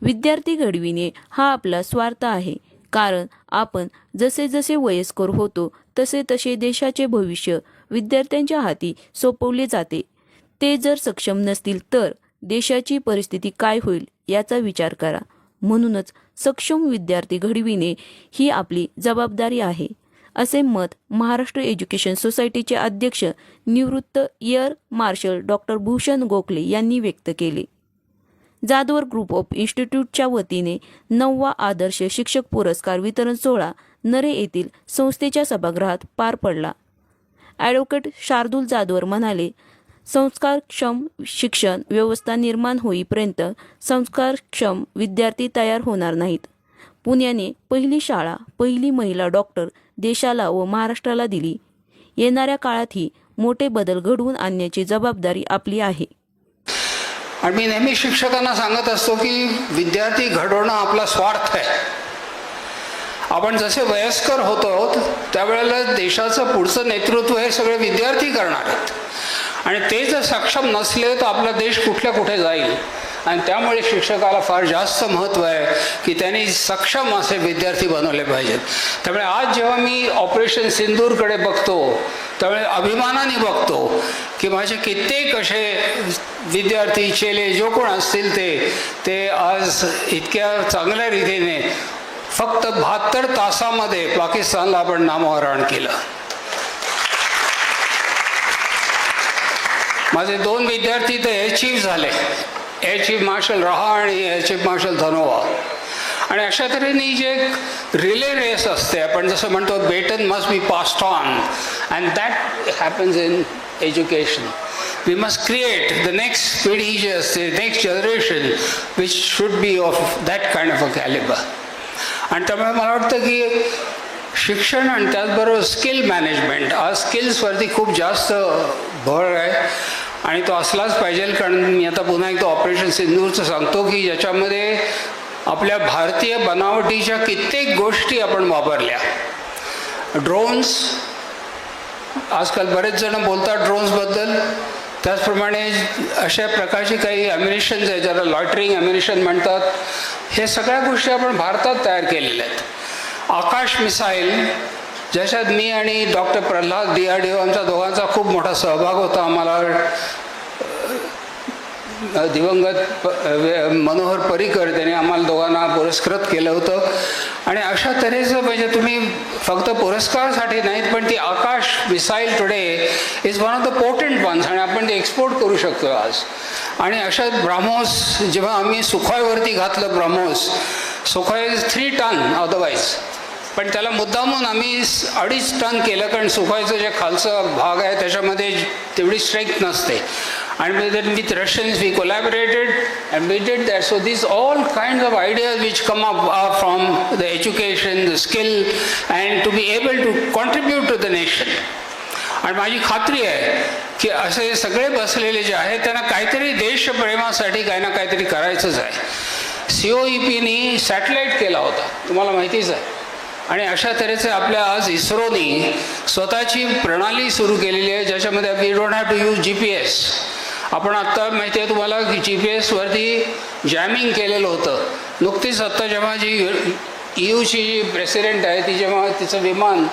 विद्यार्थी घडविणे हा आपला स्वार्थ आहे. कारण आपण जसे जसे वयस्कर होतो तसे तसे देशाचे भविष्य विद्यार्थ्यांच्या हाती सोपवले जाते. ते जर सक्षम नसतील तर देशाची परिस्थिती काय होईल याचा विचार करा. म्हणूनच सक्षम विद्यार्थी घडविणे ही आपली जबाबदारी आहे. असे मत महाराष्ट्र एज्युकेशन सोसायटीचे अध्यक्ष निवृत्त air marshal doctor Bhushan Gokhale यांनी व्यक्त केले. जाधवर ग्रुप ऑफ इन्स्टिट्यूटच्या वतीने नववा आदर्श शिक्षक पुरस्कार वितरण सोहळा नरे येथील संस्थेच्या सभागृहात पार पडला. ॲडव्होकेट शार्दूल जाधवर म्हणाले संस्कारक्षम शिक्षण व्यवस्था निर्माण होईपर्यंत संस्कारक्षम विद्यार्थी तयार होणार नाहीत. पुण्याने पहिली शाळा पहिली महिला डॉक्टर देशाला व महाराष्ट्राला दिली. येणाऱ्या काळातही मोठे बदल घडवून आणण्याची जबाबदारी आपली आहे. आणि मी नेहमी शिक्षकांना सांगत असतो की विद्यार्थी घडवणं आपला स्वार्थ आहे. आपण जसे वयस्कर होतो त्यावेळेला देशाचं पुढचं नेतृत्व हे सगळे विद्यार्थी करणार आहेत. आणि ते जर सक्षम नसले तर आपला देश कुठल्या कुठे जाईल? आणि त्यामुळे शिक्षकाला फार जास्त महत्त्व आहे की त्यांनी सक्षम असे विद्यार्थी बनवले पाहिजेत. त्यामुळे आज जेव्हा मी ऑपरेशन सिंदूरकडे बघतो त्यामुळे अभिमानाने बघतो की माझे कित्येक असे विद्यार्थी चेले जो कोण असतील ते ते आज इतक्या चांगल्या रीतीने फक्त बहात्तर तासामध्ये पाकिस्तानला आपण नामोहरण केलं. माझे दोन विद्यार्थी ते एअर चीफ झाले. एअर चीफ मार्शल रहा आणि एअर चीफ मार्शल धनोवा. आणि अशा तऱ्हेने जे रिले रेस असते आपण जसं म्हणतो baton must be passed on and that happens in education we must create the next पिढी जी असते next generation which should be of that kind of a calibre आणि त्यामुळे मला वाटतं की शिक्षण आणि त्याचबरोबर स्किल मॅनेजमेंट आज स्किल्सवरती खूप जास्त भर आहे. आणि तो असलाच पाहिजे कारण मी आता पुन्हा एकदा ऑपरेशन सिंधूरचं सांगतो की ज्याच्यामध्ये आपल्या भारतीय बनावटीच्या कित्येक गोष्टी आपण वापरल्या. ड्रोन्स आजकाल बरेच जण बोलतात ड्रोन्सबद्दल त्याचप्रमाणे अशा प्रकारची काही अम्युनिशन्स आहेत ज्याला लॉटरिंग अम्युनिशन म्हणतात. हे सगळ्या गोष्टी आपण भारतात तयार केलेल्या आहेत. आकाश मिसाईल ज्याच्यात मी आणि doctor Pralhad D R D O आमच्या दोघांचा खूप मोठा सहभाग होता. आम्हाला दिवंगत प- मनोहर पर्रिकर त्यांनी आम्हाला दोघांना पुरस्कृत केलं होतं. आणि अशा तऱ्हेचं म्हणजे तुम्ही फक्त पुरस्कारासाठी नाहीत पण ती Akash missile today is one of the important ones आणि आपण ते एक्सपोर्ट करू शकतो आज. आणि अशा ब्राह्मोस जेव्हा आम्ही सुखॉयवरती घातलं BrahMos Sukhoi is three ton otherwise पण त्याला मुद्दामून आम्ही अडीच टन केलं कारण सुखायचं जे खालचं भाग आहे त्याच्यामध्ये तेवढी स्ट्रेंथ नसते. आणि with Russians we collaborated and we did that so this all kind of ideas which come up from the education the skill and to be able to contribute to the nation आणि माझी खात्री आहे की असे सगळे बसलेले जे आहेत त्यांना काहीतरी देशप्रेमासाठी काही ना काहीतरी करायचंच आहे. सी ओ ई पीनी सॅटेलाईट केला होता. तुम्हाला माहितीच आहे. आणि अशा तऱ्हेचे आपल्या आज इस्रोनी स्वतःची प्रणाली सुरू केलेली आहे ज्याच्यामध्ये we don't have to use G P S आपण आत्ता माहिती आहे तुम्हाला की जी पी एसवरती जॅमिंग केलेलं होतं. नुकतीच आत्ता जेव्हा जी ईयूची जी प्रेसिडेंट आहे ती जेव्हा तिचं विमान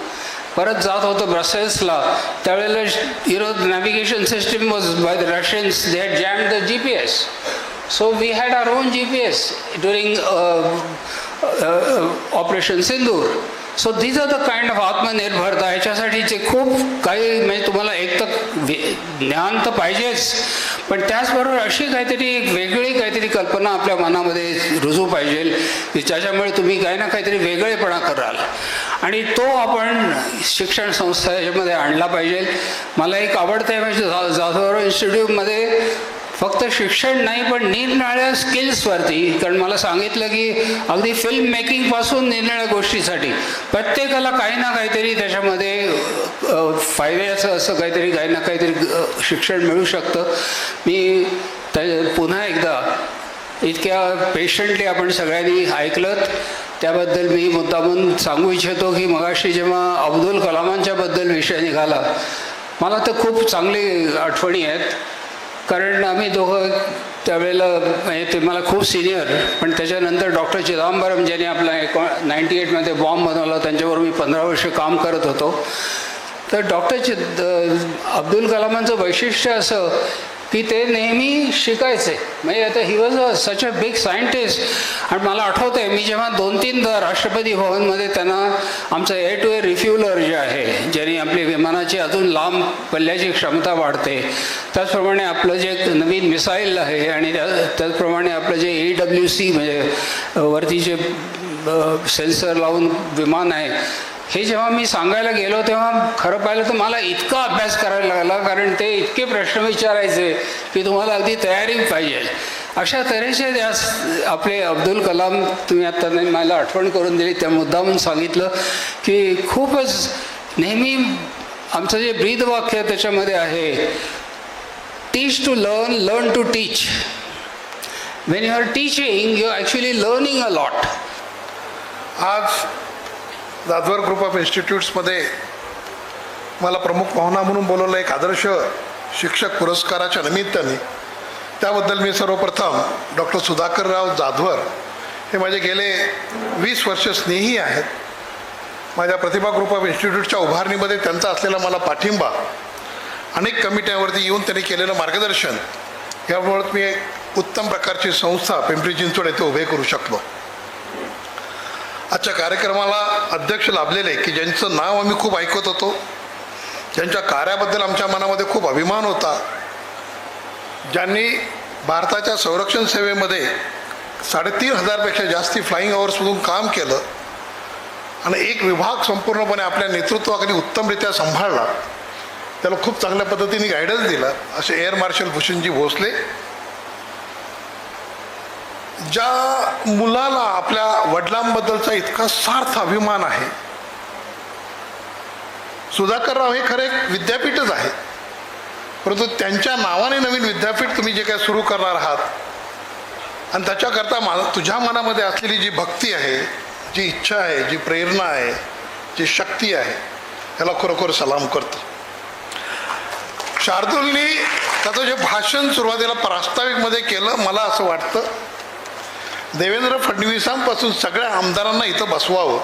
परत जात होतं ब्रसेल्सला त्यावेळेला euro navigation system was by the Russians they had jam the G P S so we had our own G P S uh, operation Sindur. So these are the kind of आत्मनिर्भरता याच्यासाठीचे खूप काही म्हणजे तुम्हाला एक तर ज्ञान तर पाहिजेच. पण त्याचबरोबर अशी काहीतरी एक वेगळी काहीतरी कल्पना आपल्या मनामध्ये रुजू पाहिजे. की ज्याच्यामुळे तुम्ही काही ना काहीतरी वेगळेपणा कराल. आणि तो आपण शिक्षण संस्था याच्यामध्ये आणला पाहिजे. मला एक आवडतं आहे म्हणजे जा जाधवराव इन्स्टिट्यूटमध्ये फक्त शिक्षण नाही पण निरनिराळ्या स्किल्सवरती कारण मला सांगितलं की अगदी फिल्म मेकिंगपासून निरनिराळ्या गोष्टीसाठी. प्रत्येकाला काही ना काहीतरी त्याच्यामध्ये फायद्याचं असं काहीतरी काही ना काहीतरी शिक्षण मिळू शकतं. मी त्या पुन्हा एकदा इतक्या पेशंटली आपण सगळ्यांनी ऐकलं त्याबद्दल मी मुद्दामून सांगू इच्छितो की मगाशी जेव्हा अब्दुल कलामांच्याबद्दल विषय निघाला मला तर खूप चांगली आठवणी आहेत. कारण आम्ही दोघं त्यावेळेला म्हणजे ते मला खूप सिनियर पण त्याच्यानंतर डॉक्टर चिदंबरम ज्यांनी आपला एको नाईन्टी एटमध्ये बॉम्ब बनवला त्यांच्यावर मी पंधरा वर्ष काम करत होतो. तर डॉक्टर चिद अब्दुल कलामांचं वैशिष्ट्य असं की ते नेहमी शिकायचे. म्हणजे आता he was a such a big scientist आणि मला आठवतंय मी जेव्हा दोन तीनदा राष्ट्रपती भवनमध्ये त्यांना आमचं एअर टू एअर रिफ्युलर जे आहे ज्याने आपली विमानाची अजून लांब पल्ल्याची क्षमता वाढते त्याचप्रमाणे आपलं जे नवीन मिसाईल आहे आणि त्या त्याचप्रमाणे आपलं जे ई डब्ल्यू सी म्हणजे वरती जे सेन्सर लावून विमान आहे हे जेव्हा मी सांगायला गेलो तेव्हा खरं पाहिलं तर मला इतका अभ्यास करायला लागला कारण ते इतके प्रश्न विचारायचे की तुम्हाला अगदी तयारी पाहिजे. अशा तऱ्हेचे त्या आपले अब्दुल कलाम तुम्ही आता नाही मला आठवण करून दिली त्या मुद्दामून सांगितलं की खूपच नेहमी आमचं जे ब्रीदवाक्य त्याच्यामध्ये आहे teach to learn learn to teach when you are teaching you actually learning a lot आज दादवर ग्रुप ऑफ इन्स्टिट्यूट्समध्ये मला प्रमुख पाहुणा म्हणून बोलवलं एक आदर्श शिक्षक पुरस्काराच्या निमित्ताने. त्याबद्दल मी सर्वप्रथम डॉक्टर सुधाकरराव जाधवर हे माझे गेले वीस वर्ष स्नेही आहेत. माझ्या प्रतिभा ग्रुप ऑफ इन्स्टिट्यूटच्या उभारणीमध्ये त्यांचा असलेला मला पाठिंबा अनेक कमिट्यांवरती येऊन त्यांनी केलेलं मार्गदर्शन यामुळे मी एक उत्तम प्रकारची संस्था पिंपरी चिंचवड येथे उभे करू शकलो. आजच्या कार्यक्रमाला अध्यक्ष लाभलेले की ज्यांचं नाव आम्ही खूप ऐकत होतो ज्यांच्या कार्याबद्दल आमच्या मनामध्ये खूप अभिमान होता ज्यांनी भारताच्या संरक्षण सेवेमध्ये साडेतीन हजारपेक्षा जास्ती फ्लाईंग अवर्समधून काम केलं आणि एक विभाग संपूर्णपणे आपल्या नेतृत्वाखाली उत्तमरित्या सांभाळला त्याला खूप चांगल्या पद्धतीने गायडन्स दिला असे एअर मार्शल भूषणजी भोसले ज्या मुलाला आपल्या वडिलांबद्दलचा इतका सार्थ अभिमान आहे सुधाकरराव हे खरे एक विद्यापीठच आहे. परंतु त्यांच्या नावाने नवीन विद्यापीठ तुम्ही जे काय सुरू करणार आहात आणि त्याच्याकरता मा तुझ्या मनामध्ये असलेली जी भक्ती आहे जी इच्छा आहे जी प्रेरणा आहे जी शक्ती आहे याला खरोखर सलाम करतो. शार्दूलनी त्याचं जे भाषण सुरुवातीला प्रास्ताविकमध्ये केलं मला असं वाटतं देवेंद्र फडणवीसांपासून सगळ्या आमदारांना इथं बसवावं.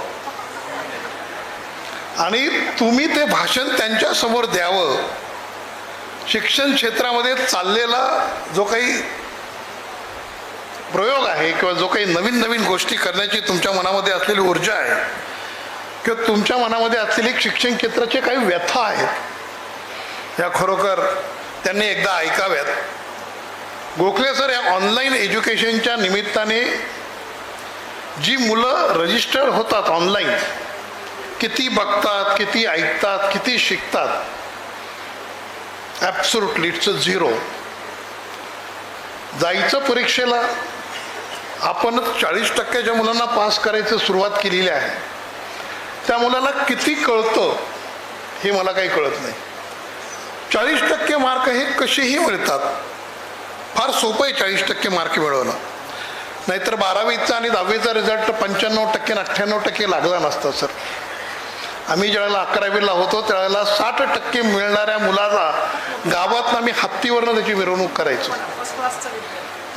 आणि तुम्ही ते भाषण त्यांच्यासमोर द्यावं. शिक्षण क्षेत्रामध्ये चाललेला जो काही प्रयोग आहे किंवा जो काही नवीन नवीन गोष्टी करण्याची तुमच्या मनामध्ये असलेली ऊर्जा आहे किंवा तुमच्या मनामध्ये असलेली शिक्षण क्षेत्राचे काही व्यथा आहेत या खरोखर त्यांनी एकदा ऐकाव्यात. गोखले सर या ऑनलाईन एज्युकेशनच्या निमित्ताने जी मुलं रजिस्टर होतात ऑनलाईन किती बघतात किती ऐकतात किती शिकतात ॲब्सोल्युटली इट्स झिरो जायचं परीक्षेला आपण चाळीस टक्क्याच्या मुलांना पास करायचं सुरुवात केलेली आहे. त्या मुलाला किती कळतं हे मला काही कळत नाही. चाळीस टक्के मार्क हे कसेही मिळतात? फार सोपं आहे चाळीस टक्के मार्क मिळवणं. नाहीतर बारावीचा आणि दहावीचा रिझल्ट पंच्याण्णव टक्के आणि अठ्ठ्याण्णव टक्के लागला नसता सर आम्ही ज्यावेळेला अकरावीला होतो त्यावेळेला साठ टक्के मिळणाऱ्या मुलाचा गावात आम्ही हत्तीवरनं त्याची मिरवणूक करायचो.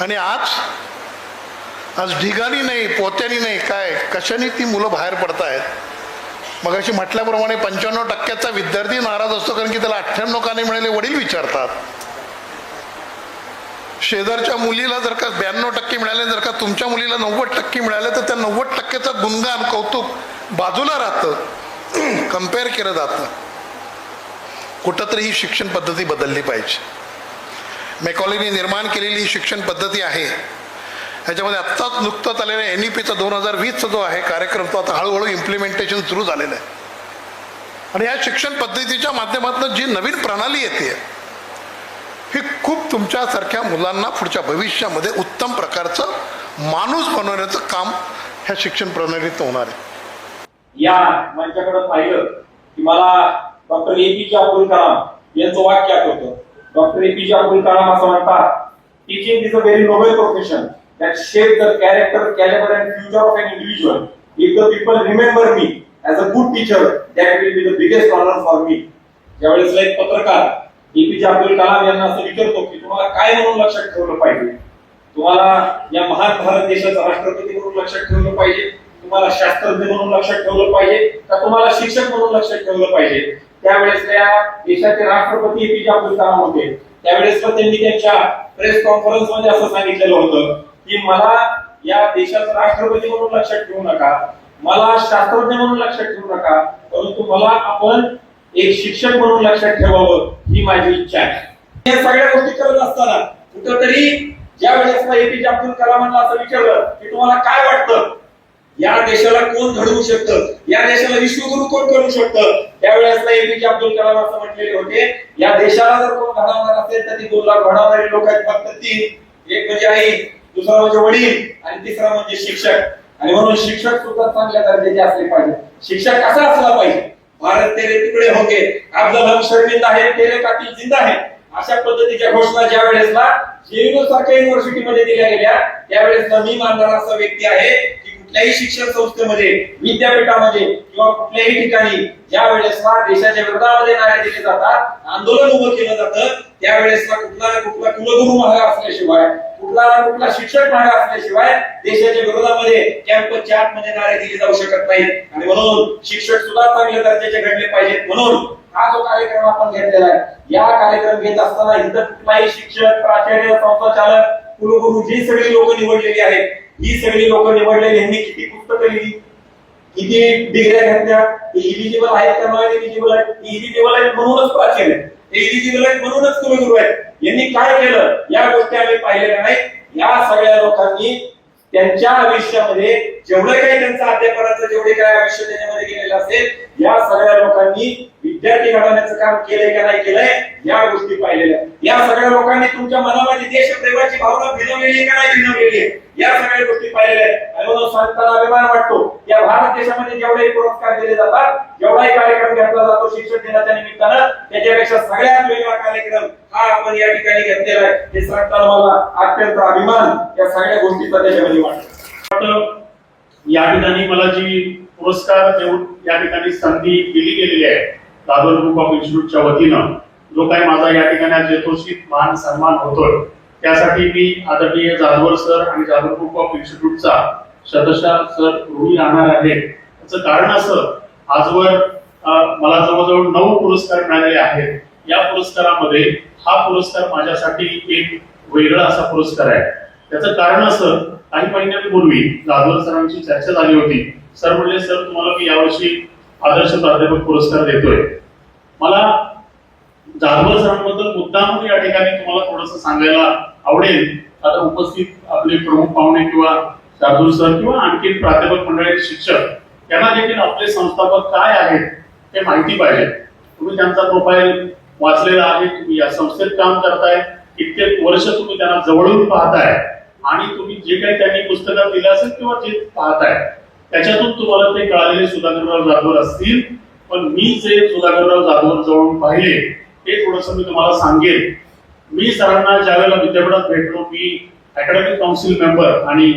आणि आज आज ढिगाणी नाही पोत्यानी नाही काय कशाने ती मुलं बाहेर पडतायत? मग अशी म्हटल्याप्रमाणे पंच्याण्णव टक्क्याचा विद्यार्थी नाराज असतो कारण की त्याला अठ्ठ्याण्णव का नाही मिळाले वडील विचारतात. शेजारच्या मुलीला जर का ब्याण्णव टक्के मिळाले जर का तुमच्या मुलीला नव्वद टक्के मिळाले तर त्या नव्वद टक्क्याचं गुणगान कौतुक बाजूला राहतं कंपेअर केलं जातं. कुठंतरी ही शिक्षण पद्धती बदलली पाहिजे. मेकॉलीने निर्माण केलेली ही शिक्षण पद्धती आहे. ह्याच्यामध्ये आत्ताच नुकतंच आलेल्या एन ई पीचा दोन हजार वीसचा जो आहे कार्यक्रम तो आता हळूहळू इम्प्लिमेंटेशन सुरू झालेलं आहे. आणि या शिक्षण पद्धतीच्या माध्यमातून जी नवीन प्रणाली येते हे खूप तुमच्यासारख्या मुलांना पुढच्या भविष्यामध्ये उत्तम प्रकारचं माणूस बनवण्याचं काम ह्या शिक्षण प्रणालीत होणार आहे. या मंचाकडे पाहिलं की मला डॉक्टर ए पी जे अब्दुल कलाम यांचं वाक्य आठवतं. डॉक्टर ए पी जे अब्दुल कलाम असं म्हणतात teaching is a very noble profession that shape the character calibre and future of an individual if the people remember me as a good teacher that will be the biggest honour for me ज्यावेळेस एक पत्रकार APJ Abdul Kalam यांना असं विचारतो की तुम्हाला काय म्हणून लक्षात ठेवलं पाहिजे? तुम्हाला या महान भारत देशाचा राष्ट्रपती म्हणून लक्षात ठेवलं पाहिजे? तुम्हाला शास्त्रज्ञ म्हणून लक्षात ठेवलं पाहिजे? का तुम्हाला शिक्षक म्हणून लक्षात ठेवलं पाहिजे? त्यावेळेस त्या देशाचे राष्ट्रपती एपीजे अब्दुल कलाम होते. त्यावेळेस पण त्यांनी त्यांच्या प्रेस कॉन्फरन्समध्ये असं सांगितलेलं होतं की मला या देशाचा राष्ट्रपती म्हणून लक्षात ठेवू नका. मला शास्त्रज्ञ म्हणून लक्षात ठेवू नका. परंतु मला आपण एक शिक्षक म्हणून लक्षात ठेवावं ही माझी इच्छा आहे. या सगळ्या गोष्टी करत असताना कुठंतरी ज्या वेळेस एपीजे अब्दुल कलामांना असं विचारलं की तुम्हाला काय वाटतं? या देशाला कोण घडवू शकतं? या देशाला विश्वगुरु कोण करू शकतं? त्यावेळेस एपीजे अब्दुल कलाम असं म्हटलेले होते या देशाला जर कोण घडवणार असेल तर ती दोन लाख घडवणारे लोक आहेत फक्त तीन एक म्हणजे आई दुसरा म्हणजे वडील आणि तिसरा म्हणजे शिक्षक. आणि म्हणून शिक्षक सुद्धा चांगल्या दर्जाचे असले पाहिजे शिक्षक कसा असला पाहिजे? भारत तेरे तुकडे होके अफजल हम शर्मिंदा आहे तेरे काकी जिंदा आहे. अशा पद्धतीच्या घोषणा ज्या वेळेसला जेएनयू सारख्या युनिव्हर्सिटीमध्ये दिल्या गेल्या त्यावेळेस मी मानणारा असा व्यक्ती आहे की कुठल्याही शिक्षण संस्थेमध्ये विद्यापीठामध्ये किंवा कुठल्याही ठिकाणी ज्या वेळेस देशाच्या विरोधामध्ये नारे दिले जातात आंदोलन उभं केलं जातं त्यावेळेसला कुठला ना कुठला कुलगुरू महाग असल्याशिवाय कुठला ना कुठला शिक्षक महाग असल्याशिवाय देशाच्या विरोधामध्ये कॅम्पसच्या आतमध्ये नारे दिले जाऊ शकत नाहीत. आणि म्हणून शिक्षक सुद्धा चांगल्या दर्जाचे घडले पाहिजेत. म्हणून हा जो कार्यक्रम आपण घेतलेला आहे या कार्यक्रम घेत असताना इथं कुठलाही शिक्षक प्राचार्य संस्था चालक कुलगुरू जी सगळी लोक निवडलेली आहेत ही सगळी लोक निवडलेली यांनी किती पुस्तकं लिहिली? किती डिग्र्या घेतल्या? इलिजिबल आहेत का नॉन इलिजिबल आहेत? इलिजिबल आहेत म्हणूनच प्राचीन आहेत ते इलिजिबल आहेत म्हणूनच कुलगुरू आहेत. यांनी काय केलं? या गोष्टी आम्ही पाहिलेल्या नाहीत? या सगळ्या लोकांनी त्यांच्या आयुष्यामध्ये जेवढे काही त्यांचं अध्यापनाचं जेवढे काय आयुष्य त्याच्यामध्ये गेलेलं असेल या सगळ्या लोकांनी विद्यार्थी घडवण्याचं काम केलंय का नाही केलंय या गोष्टी पाहिलेल्या. या सगळ्या लोकांनी तुमच्या मनामध्ये देशप्रेमाची भावना भिनवलेली का नाही भिनवलेली? आहे या सगळ्या गोष्टी पाहिलेल्या आहेत. आणि म्हणून सांगताना अभिमान वाटतो. या भारत देशामध्ये जेवढेही पुरस्कार दिले जातात जेवढाही कार्यक्रम घेतला जातो शिक्षक दिनाच्या निमित्तानं त्याच्यापेक्षा सगळ्यात वेगळा कार्यक्रम हा आपण या ठिकाणी घेतलेला आहे. हे सांगताना मला अत्यंत अभिमान या सगळ्या गोष्टीचा त्याच्यामध्ये वाटतो या ठिकाणी मला जी पुरस्कार देऊन या ठिकाणी संधी दिली गेलेली आहे. दादर ग्रुप ऑफ इन्स्टिट्यूटच्या वतीनं. जो काही माझा या ठिकाणी आज मान सन्मान होतोय त्यासाठी मी आदरणीय जाधवर सर आणि जाधव ग्रुप ऑफ इन्स्टिट्यूटचा सदस्या सर ऋणी राहणार आहे. त्याचं कारण असं आजवर मला जवळजवळ नऊ पुरस्कार मिळालेले आहेत. या पुरस्कारामध्ये हा पुरस्कार माझ्यासाठी एक वेगळा असा पुरस्कार आहे. त्याचं कारण असं काही महिन्यांपूर्वी जाधवर सरांची चर्चा झाली होती. सर म्हणले सर तुम्हाला मी यावर्षी आदर्श प्राध्यापक पुरस्कार देतोय. मला जाधवर सरांबद्दल मुद्दाम या ठिकाणी तुम्हाला थोडस सांगायला आवडेल. आता उपस्थित आपले प्रमुख पाहुणे किंवा जाधवर सर किंवा आणखी प्राध्यापक मंडळाचे शिक्षक त्यांना देखील आपले संस्थापक काय आहेत ते माहिती पाहिजे. तुम्ही त्यांचा प्रोफाईल वाचलेला आहे तुम्ही या संस्थेत काम करताय कित्येक वर्ष तुम्ही त्यांना जवळून पाहताय आणि तुम्ही जे काही त्यांनी पुस्तकात दिलं असेल किंवा जे पाहताय त्याच्यातून तुम्हाला ते कळालेले सुधाकरराव जाधवर असतील. पण मी जे सुधाकरराव जाधवर जवळून पाहिले ते थोडस मी तुम्हाला सांगेन. मी सरांना ज्या वेळेला विद्यापीठात भेटलो मी अकॅडमिक काउन्सिल मेंबर आणि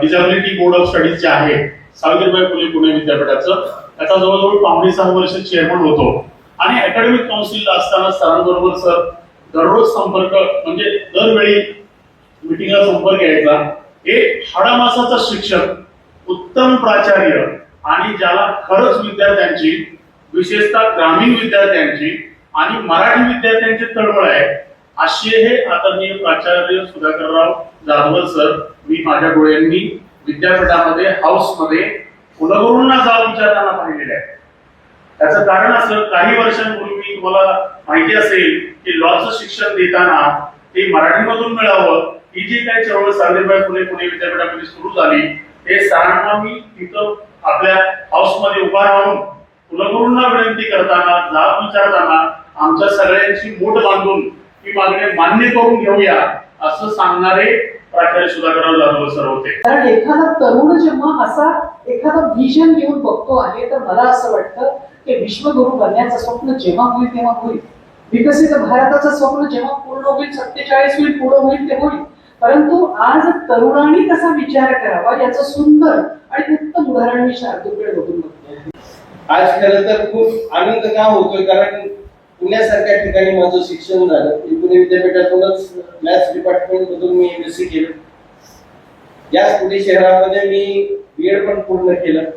डिझॅबिलिटी बोर्ड ऑफ स्टडीज जे आहे सावित्रीबाई फुले पुणे विद्यापीठाचं त्याचा जवळजवळ पावणे सहा वर्ष चेअरमन होतो. आणि अकॅडमिक काउन्सिलला असताना सरांबरोबर सर दररोज संपर्क म्हणजे दरवेळी मिटिंगला संपर्क यायचा. एक हाडामासाचा शिक्षक उत्तम प्राचार्य आणि ज्याला खरंच विद्यार्थ्यांची विशेषतः ग्रामीण विद्यार्थ्यांची आणि मराठी विद्यार्थ्यांची तळमळ आहे असे हे आदरणीय प्राचार्य सुधाकरराव जाधव सर मी माझ्या डोळ्यांनी विद्यापीठामध्ये हाऊसमध्ये कुलगुरूंना जाब विचारताना पाहिलेले आहे. त्याचं कारण असं काही वर्षांपूर्वी तुम्हाला माहिती असेल की लॉचं शिक्षण देताना ते मराठीमधून मिळावं ही जी काही चळवळ सावित्रीबाई फुले पुणे विद्यापीठामध्ये सुरू झाली ते सरांना मी तिथं आपल्या हाऊसमध्ये उभा राहून कुलगुरूंना विनंती करताना जाब विचारताना आमच्या सगळ्यांची मूठ बांधून ही मागणी मान्य करून घेऊया असं सांगणारे प्राचार्य सुधाकरराव जाधव सर होते. कारण एखादा तरुण जेव्हा असा एखादा व्हिजन घेऊन बघतो आहे तर मला असं वाटतं की विश्वगुरु बनण्याचं स्वप्न जेव्हा होईल तेव्हा होईल. विकसित भारताचं स्वप्न जेव्हा पूर्ण होईल सत्तेचाळीस होईल पुढे होईल ते होईल. परंतु आज तरुणांनी कसा विचार करावा याचं सुंदर आणि उत्तम उदाहरण मी शार्दूकडे बघून बघतो. आज खरं तर खूप आनंद का होतोय? कारण पुण्यासारख्या ठिकाणी माझं शिक्षण झालं. पुणे विद्यापीठातूनच मॅथ्स डिपार्टमेंट मधून मी एमएससी केलं. याच पुणे शहरामध्ये मी बीएड पण पूर्ण केलं.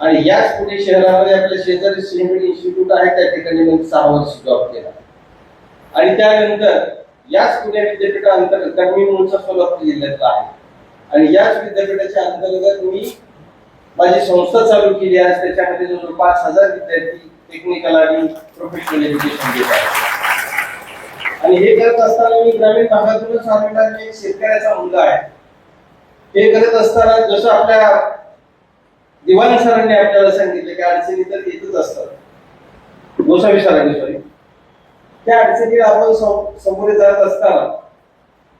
आणि याच पुणे शहरामध्ये आपल्या शेजारी सिमेंट इन्स्टिट्यूट आहे त्या ठिकाणी मी सहा वर्ष जॉब केला. आणि त्यानंतर याच पुणे विद्यापीठाअंतर्गत कारण मी मूळचा सोलापूर जिल्ह्यातला आहे. आणि याच विद्यापीठाच्या अंतर्गत मी माझी संस्था चालू केली आहे. त्याच्यामध्ये जवळ पाच हजार विद्यार्थी टेक्निकल आणि प्रोफेशनल एज्युकेशन घेत आहेत. आणि हे करत असताना मी ग्रामीण भागातूनच आलेला मी एक शेतकऱ्याचा मुलगा आहे हे करत असताना जसं आपल्या दिवाणी सरांनी आपल्याला सांगितलं की अडचणी तर येतच असतात. गोसावी सरांनी सॉरी त्या अडचणीला आपण सम- सामोरे जात असताना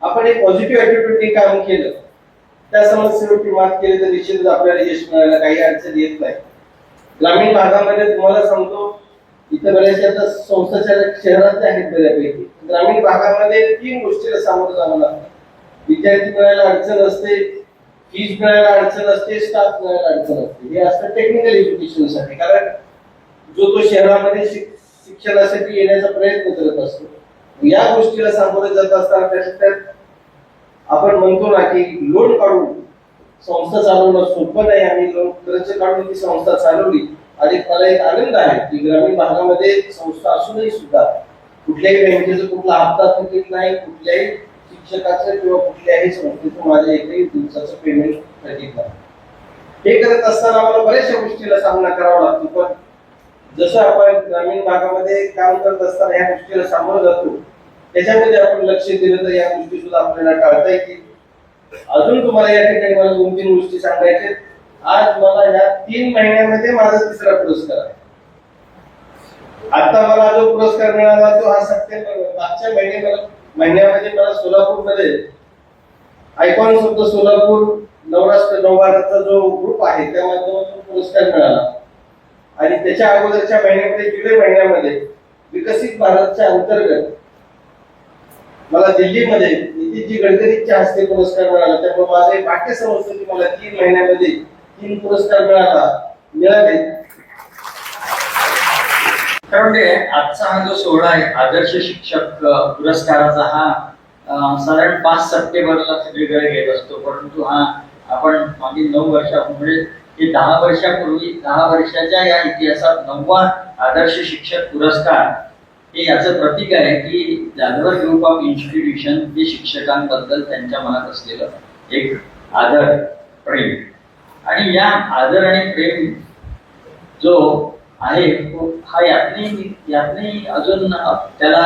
आपण एक पॉझिटिव्ह ऍटिट्यूडने काम केलं. त्या समस्येवरती मात केली तर निश्चितच आपल्याला यश मिळायला काही अडचण येत नाही. ग्रामीण भागामध्ये तुम्हाला सांगतो इथं बऱ्याचशा आता संस्थाच्या चालक शहरातल्या आहेत बऱ्यापैकी. ग्रामीण भागामध्ये तीन गोष्टीला सामोरं जावं लागतं. विद्यार्थी मिळायला अडचण असते फीज मिळायला अडचण असते स्टाफ मिळायला अडचण असते. हे असतं टेक्निकल एज्युकेशनसाठी कारण जो तो शहरामध्ये शिक- शिक्षणासाठी येण्याचा प्रयत्न करत असतो. या गोष्टीला सामोरे जात असताना त्याच्यात आपण म्हणतो ना की लोन काढून संस्था चालवणं सोपं नाही आणि लोन कर्ज काढून ती संस्था चालवली आणि मला एक आनंद आहे की ग्रामीण भागामध्ये संस्था असूनही सुद्धा कुठल्याही बँकेचं कुठला हप्ता थकीत नाही कुठल्याही शिक्षकाचं किंवा कुठल्याही संस्थेचं माझ्या एकही दिवसाचं पेमेंट थकीत नाही. हे करत असताना आम्हाला बऱ्याचशा गोष्टीला सामना करावा लागतो पण जसं आपण ग्रामीण भागामध्ये काम करत असताना या गोष्टीला सामोरं जातो त्याच्यामध्ये आपण लक्ष दिलं तर या गोष्टी सुद्धा आपल्याला टाळता येतील. अजून तुम्हाला या ठिकाणी मला दोन तीन गोष्टी सांगायच्या आज मला या तीन महिन्यामध्ये माझा तिसरा पुरस्कार आहे. आता मला जो पुरस्कार मिळाला तो हा सप्टेंबर मागच्या महिन्यामध्ये महिन्यामध्ये मला सोलापूरमध्ये आयकॉन शब्द सोलापूर नवराष्ट्र नवभारतचा जो ग्रुप आहे त्या माध्यमातून पुरस्कार मिळाला. आणि त्याच्या अगोदरच्या महिन्यामध्ये जुलै महिन्यामध्ये विकसित भारतच्या अंतर्गत मला दिल्लीमध्ये नितीनजी गडकरींच्या हस्ते पुरस्कार मिळाला. त्यामुळे माझे भाग्य समजतं की मला तीन महिन्यामध्ये तीन पुरस्कार मिळाला मिळाले. कारण ते आजचा हा जो सोहळा आहे आदर्श शिक्षक पुरस्काराचा हा साधारण पाच सप्टेंबरला सगळीकडे घेत असतो. परंतु हा आपण मागील नऊ वर्षापूर्वी हे दहा वर्षापूर्वी दहा वर्षाच्या या इतिहासात नववा आदर्श शिक्षक पुरस्कार हे याचं प्रतीक आहे की जाधवर ग्रुप ऑफ इन्स्टिट्यूशन हे शिक्षकांबद्दल त्यांच्या मनात असलेलं एक आदर प्रेम. आणि या आदर आणि प्रेम जो आहे तो हा यातने यातने अजून त्याला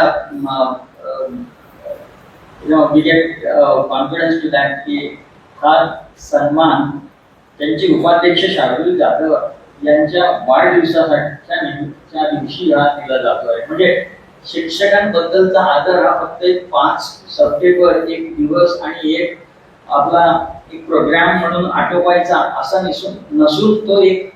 we get confidence to that की हा सन्मान त्यांचे उपाध्यक्ष शार्दूल जाधव यांच्या वाढदिवसासाठीच्या निमित्तच्या दिवशी हा दिला जातो आहे म्हणजे शिक्षकांबद्दलचा आदर हा फक्त एक पाच सप्टेंबर एक दिवस आणि एक आपला एक प्रोग्राम म्हणून आटोपायचा असा नसून नसून तो एक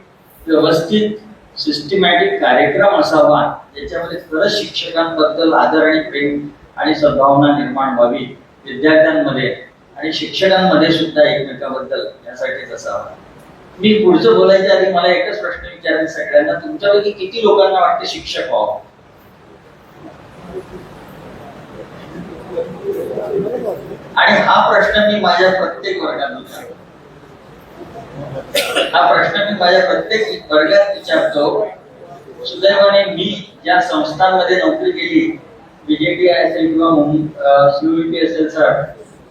व्यवस्थित सिस्टमॅटिक कार्यक्रम असावा ज्याच्यामध्ये खरंच शिक्षकांबद्दल आदर आणि प्रेम आणि सद्भावना निर्माण व्हावी विद्यार्थ्यांमध्ये आणि शिक्षकांमध्ये सुद्धा एकमेकाबद्दल यासाठीच असावा. मी पुढचं बोलायच्या आधी मला एकच प्रश्न विचारायचा सगळ्यांना. तुमच्यापैकी किती लोकांना वाटते शिक्षक व्हावं? आणि हा प्रश्न मी माझ्या प्रत्येक वर्गात विचारतो. हा प्रश्न मी माझ्या प्रत्येक वर्गात विचारतो. सुदैवाने मी ज्या संस्थांमध्ये नोकरी केली बीजेपी असेल किंवा सीयूपी असेल सर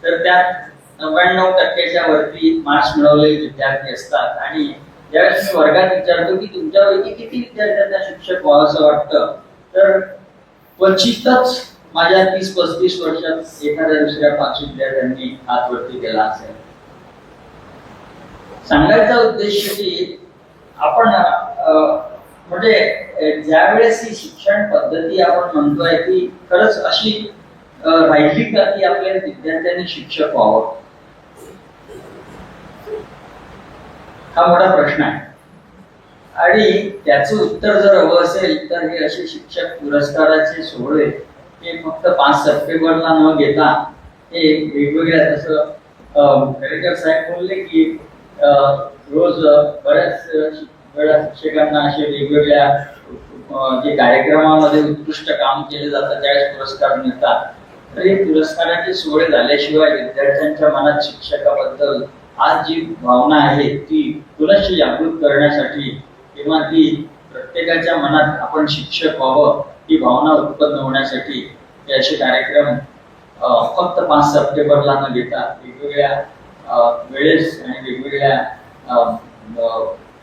तर त्यात नव्याण्णव टक्क्याच्या वरती मार्क्स मिळवलेले विद्यार्थी असतात. आणि ज्यावेळेस मी वर्गात विचारतो की तुमच्यापैकी किती विद्यार्थ्यांना शिक्षक व्हावं असं वाटतं? तर क्वचितच माझ्या तीस पस्तीस वर्षात एखाद्या दुसऱ्या पाच विद्यार्थ्यांनी हात वरती केला असेल. सांगायचा उद्देश की आपण अं, म्हणजे ज्यावेळेस ही शिक्षण पद्धती आपण म्हणतोय ती खरंच अशी राहिली का की आपल्या विद्यार्थ्यांनी शिक्षक व्हावं? हा मोठा प्रश्न आहे. आणि त्याचं उत्तर जर हवं असेल तर हे असे शिक्षक पुरस्काराचे सोहळे हे फक्त पाच सप्टेंबरला न घेता हे वेगवेगळ्या जसं खरेकर साहेब बोलले की अं, रोज बऱ्याच वेळा बऱ्याच शिक्षकांना असे वेगवेगळ्या जे कार्यक्रमामध्ये उत्कृष्ट काम केले जातं त्यावेळेस पुरस्कार मिळतात. तरी पुरस्काराचे सोहळे झाल्याशिवाय विद्यार्थ्यांच्या मनात शिक्षकाबद्दल आज जी भावना आहे ती पुनश्च जागृत करण्यासाठी किंवा ती प्रत्येकाच्या मनात आपण शिक्षक व्हावं ही भावना उत्पन्न होण्यासाठी हे असे कार्यक्रम फक्त पाच सप्टेंबरला न घेता वेगवेगळ्या अं, वेळेस आणि वेगवेगळ्या अं,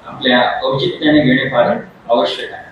आपल्या औचित्याने घेणे फार आवश्यक आहे.